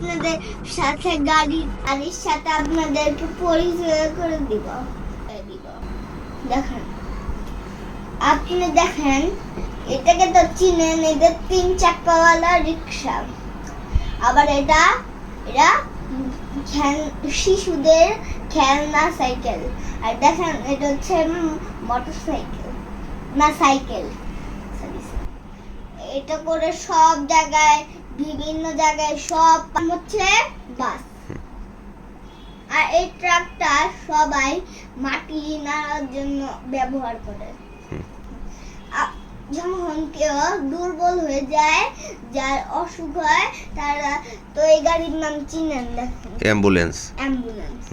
আপনাদের সাথে গাড়ি গাড়ির সাথে আপনাদেরকে পরিচয় করে দিব। দেখেন। আপনি দেখেন, এটাকে তো চিনেন এটা তিন চাকাওয়ালা রিক্সা আবার এটা খেল- শিশুদের খেলনা সাইকেল। আর দেখেন, এটা হচ্ছে মোটর সাইকেল। না সাইকেল. এটা করে সব জায়গায় বিভিন্ন জায়গায় সব হচ্ছে বাস। আর এই ট্রাকটা সবাই মাটি নাড়ার জন্য ব্যবহার করে। যখন কেউ দুর্বল হয়ে যায় যার অসুখ হয় তারা তো এই গাড়ির নাম চিনেন দেখেন অ্যাম্বুলেন্স। অ্যাম্বুলেন্স।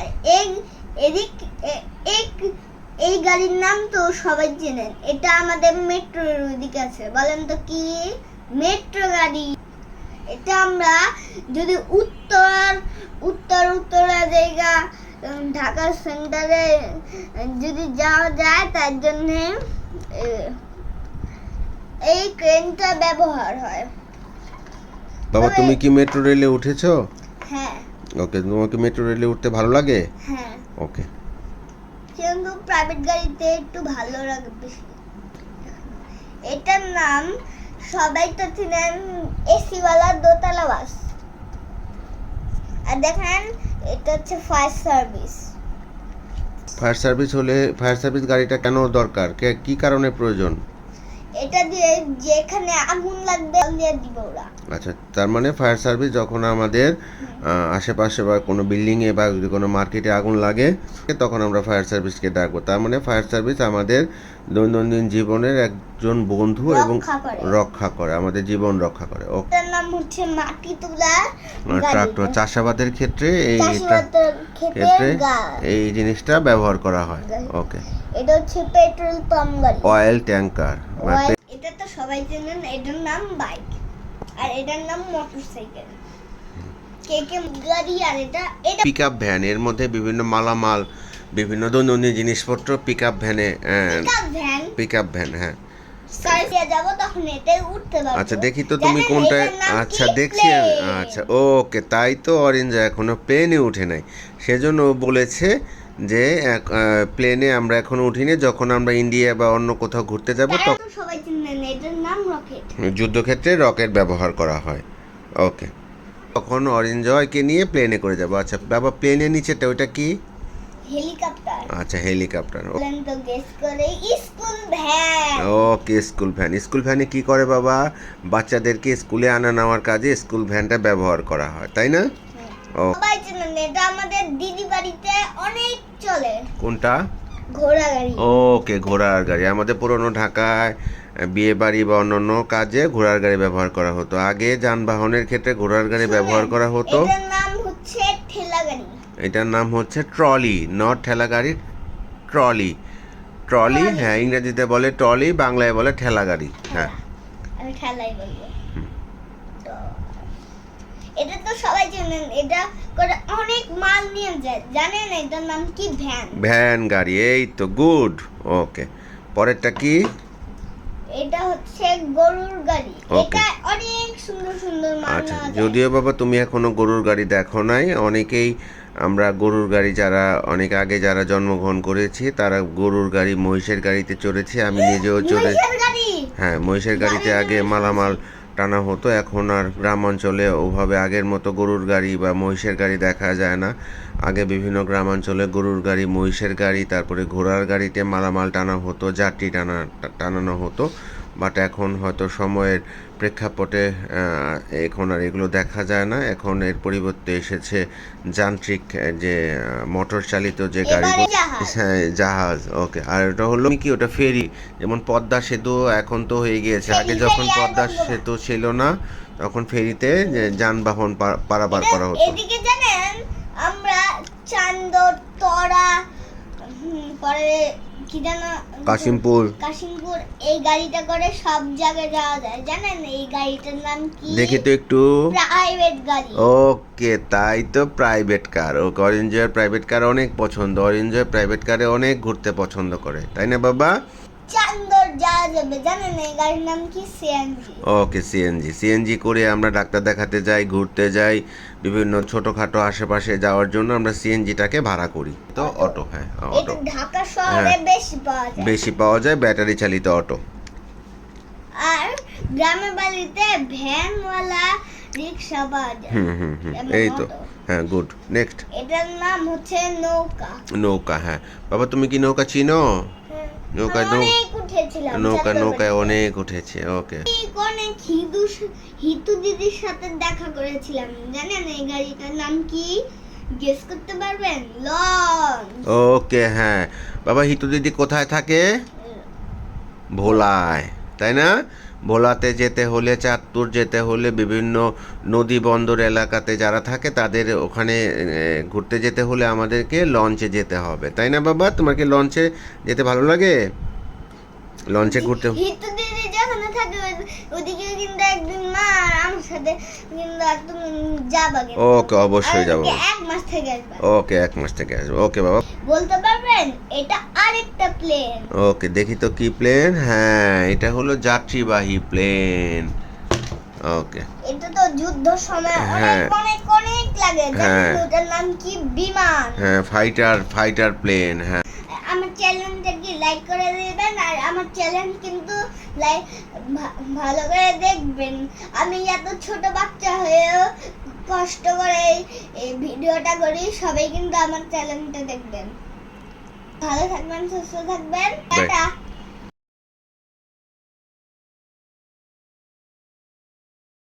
আর এই এদিক এ- এই এই গাড়ির নাম তো সবাই চেনেন। এটা আমাদের মেট্রোর ওইদিকে আছে। বলেন তো কি? মেট্রো গাড়ি। এটা আমরা যদি উত্তর উত্তর উত্তরা জায়গা উম, ঢাকা সেন্টারে যদি যাওয়া যায় তার জন্য এই ট্রেনটা ব্যবহার হয়। বাবা তুমি কি মেট্রো রেলে উঠেছো? হ্যাঁ। ওকে তোমাকে মেট্রো রেলে উঠতে ভালো লাগে? হ্যাঁ। ওকে। কিন্তু প্রাইভেট গাড়িতে একটু ভালো লাগে বেশি। এটার নাম সবাই তো চিনেন এসিওয়ালা দোতলা বাস। আর দেখেন, এটা হচ্ছে fire service fire service fire fire service গাড়িটা কেন দরকার? কি কারণে প্রয়োজন? এটা দিয়ে যেখানে আগুন লাগবে দিয়ে দিব ওরা। আচ্ছা তার মানে ফায়ার সার্ভিস যখন আমাদের আশেপাশে বা কোনো বিল্ডিংয়ে বা যদি কোনো মার্কেটে আগুন লাগে তখন আমরা ফায়ার সার্ভিসকে ডাকবো। তার মানে ফায়ার সার্ভিস আমাদের দৈনন্দিন জীবনের একজন বন্ধু এবং রক্ষা করে। আমাদের জীবন রক্ষা করে। ও নাম হচ্ছে মাটি তোলা ট্রাক্টর চাষাবাদের ক্ষেত্রে এই ক্ষেত্রে এই জিনিসটা ব্যবহার করা হয়। ওকে এটা হচ্ছে পেট্রোল পাম্প গাড়ি। Oil tanker. ওয়াই- এটা তো সবাই জানেন এটার নাম বাইক। আর এটার নাম মোটরসাইকেল। কে কে গাড়ি আর এটা এটা পিক আপ ভ্যান এর মধ্যে বিভিন্ন মালামাল বিভিন্ন দৈনন্দিন জিনিসপত্র পিক আপ ভ্যানে পিকআপ ভ্যান হ্যাঁ। আচ্ছা দেখি তো তুমি কোনটায় আচ্ছা দেখছি আচ্ছা ওকে তাই তো অরেঞ্জ এখনও প্লেনে উঠে নাই। সেজন্য বলেছে যে প্লেনে আমরা এখনও উঠিনি যখন আমরা ইন্ডিয়া বা অন্য কোথাও ঘুরতে যাব তখন সবাই জানেন এটার নাম রকেট যুদ্ধক্ষেত্রে রকেট ব্যবহার করা হয়। ওকে তখন অরেঞ্জ জয়কে নিয়ে প্লেনে করে যাব। আচ্ছা বাবা প্লেনের নিচেটা ওইটা কি? হেলিকপ্টার আচ্ছা হেলিকপ্টার তো গেস করে school van okay school van school ভ্যানে কি করে বাবা? বাচ্চাদেরকে স্কুলে আনা নেওয়ার কাজে স্কুল ভ্যানটা ব্যবহার করা হয় তাই না? ও সবাই জানেন এটা আমাদের দিদি বাড়িতে অনেক চলে। কোনটা? ঘোড়া গাড়ি। ওকে ঘোড়ার গাড়ি। আমাদের পুরনো ঢাকায় বিয়ে বাড়ি বা অন্যান্য কাজে ঘোড়ার গাড়ি ব্যবহার করা হতো। আগে যানবাহনের ক্ষেত্রে ঘোড়ার গাড়ি ব্যবহার করা হতো। এটার নাম হচ্ছে ঠেলা গাড়ি। এটার নাম হচ্ছে ট্রলি নট ঠেলা গাড়ি ট্রলি। ট্রলি হ্যাঁ ইংরেজিতে বলে ট্রলি বাংলায় বলে ঠেলা গাড়ি। হ্যাঁ। আমি ঠেলাই বলব। এটা তো সবাই জানেন এটা করে অনেক মাল নিয়ে যায়। জানেন এটার নাম কি? ভ্যান। ভ্যান গাড়ি এই তো গুড। ওকে পরেরটা কি? এটা হচ্ছে গরুর গাড়ি। এটা অনেক সুন্দর সুন্দর মাল আচ্ছা যদিও বাবা তুমি এখনও গরুর গাড়ি দেখো নাই অনেকেই আমরা গরুর গাড়ি যারা অনেক আগে যারা জন্মগ্রহণ করেছি তারা গরুর গাড়ি মহিষের গাড়িতে চড়েছি আমি নিজেও চড়ে হ্যাঁ মহিষের গাড়িতে আগে মালামাল টানা হতো, এখন আর গ্রাম অঞ্চলে ওভাবে আগের মতো গরুর গাড়ি বা মহিষের গাড়ি দেখা যায় না। আগে বিভিন্ন গ্রামাঞ্চলে গরুর গাড়ি, মহিষের গাড়ি, তারপরে ঘোড়ার গাড়িতে মালামাল টানা হতো, যাত্রী টানা, টানানো হতো। বাট এখন হয়তো সময়ের প্রেক্ষাপটে এখন আর এগুলো দেখা যায় না। এখন এর পরিবর্তে এসেছে যান্ত্রিক যে মোটর চালিত যে গাড়ি জাহাজ। হ্যাঁ জাহাজ ওকে। আর ওটা হলো কি ওটা ফেরি যেমন পদ্মা সেতু এখন তো হয়ে গিয়েছে। আগে যখন পদ্মা সেতু ছিল না তখন ফেরিতে যানবাহন পারাপার করা হতো। এদিকে জানেন আমরা চান্দর তরা পরে কি কাশিমপুর। কাশিমপুর এই গাড়িটা করে সব জায়গায় যাওয়া যায় জানেন? এই গাড়িটার নাম কি? দেখি তো একটু। প্রাইভেট গাড়ি। ওকে তাই তো প্রাইভেট কার। ও অরেঞ্জয়ের প্রাইভেট কার অনেক পছন্দ। অরেঞ্জয়ের প্রাইভেট কারে অনেক ঘুরতে পছন্দ করে। তাই না বাবা? চান্দর যাওয়া যাবে জানেন এই গাড়ির নাম কি? সিএনজি ওকে সিএনজি সিএনজি করে আমরা ডাক্তার দেখাতে যাই ঘুরতে যাই বিভিন্ন ছোটোখাটো আশেপাশে যাওয়ার জন্য আমরা সিএনজিটাকে ভাড়া করি। তো অটো হ্যাঁ অটো। ঢাকা শহরে হ্যাঁ। বেশি পাওয়া যায়। বেশি পাওয়া যায় ব্যাটারি চালিত অটো। আর গ্রামের বাড়িতে ভ্যানওয়ালা রিক্সা পাওয়া যায়। হুম হুম হুম। এই তো। হ্যাঁ গুড। নেক্সট। এটার নাম হচ্ছে নৌকা। নৌকা হ্যাঁ। বাবা তুমি কি নৌকা চিনো? নৌকায় নৌ- উঠেছিলাম নৌকা নৌকায় অনেক উঠেছে ওকে। অনেক হিদু হিতু দিদির সাথে দেখা করেছিলাম জানেন এই গাড়িটার নাম কি? গেস করতে পারবেন? লঞ্চ ওকে হ্যাঁ। বাবা হিতু দিদি কোথায় থাকে? ভোলায়। তাই না? ভোলাতে যেতে হলে চাঁদপুর যেতে হলে বিভিন্ন নদী বন্দর এলাকাতে যারা থাকে তাদের ওখানে ঘুরতে যেতে হলে আমাদেরকে লঞ্চে যেতে হবে। তাই না বাবা? তোমার কি লঞ্চে যেতে ভালো লাগে? লঞ্চে ঘুরতে থাকে ওদিকে কিন্তু একদিন মা আর আমার সাথে কিন্তু একদম যাবা কিন্তু। ওকে অবশ্যই যাব। এক মাস থেকে আসবে। ওকে এক মাস থেকে আসব। ওকে বাবা। বলতে পারবেন এটা আরেকটা প্লেন। ওকে দেখি তো কি প্লেন? হ্যাঁ এটা হলো যাত্রীবাহী প্লেন। ওকে। এটা তো যুদ্ধ সময় হ্যাঁ। অনেক অনেক অনেক লাগে হ্যাঁ। ওটার নাম কি? বিমান। হ্যাঁ ফাইটার ফাইটার প্লেন হ্যাঁ। আমার চ্যানেলটাকে লাইক করে দিবেন আর আমার চ্যানেল কিন্তু লাইক ভালো করে দেখবেন। আমি এত ছোট বাচ্চা হয়েও কষ্ট করে এই- ভিডিওটা করি সবাই কিন্তু আমার চ্যানেলটা দেখবেন। ভালো থাকবেন সুস্থ থাকবেন। টাটা।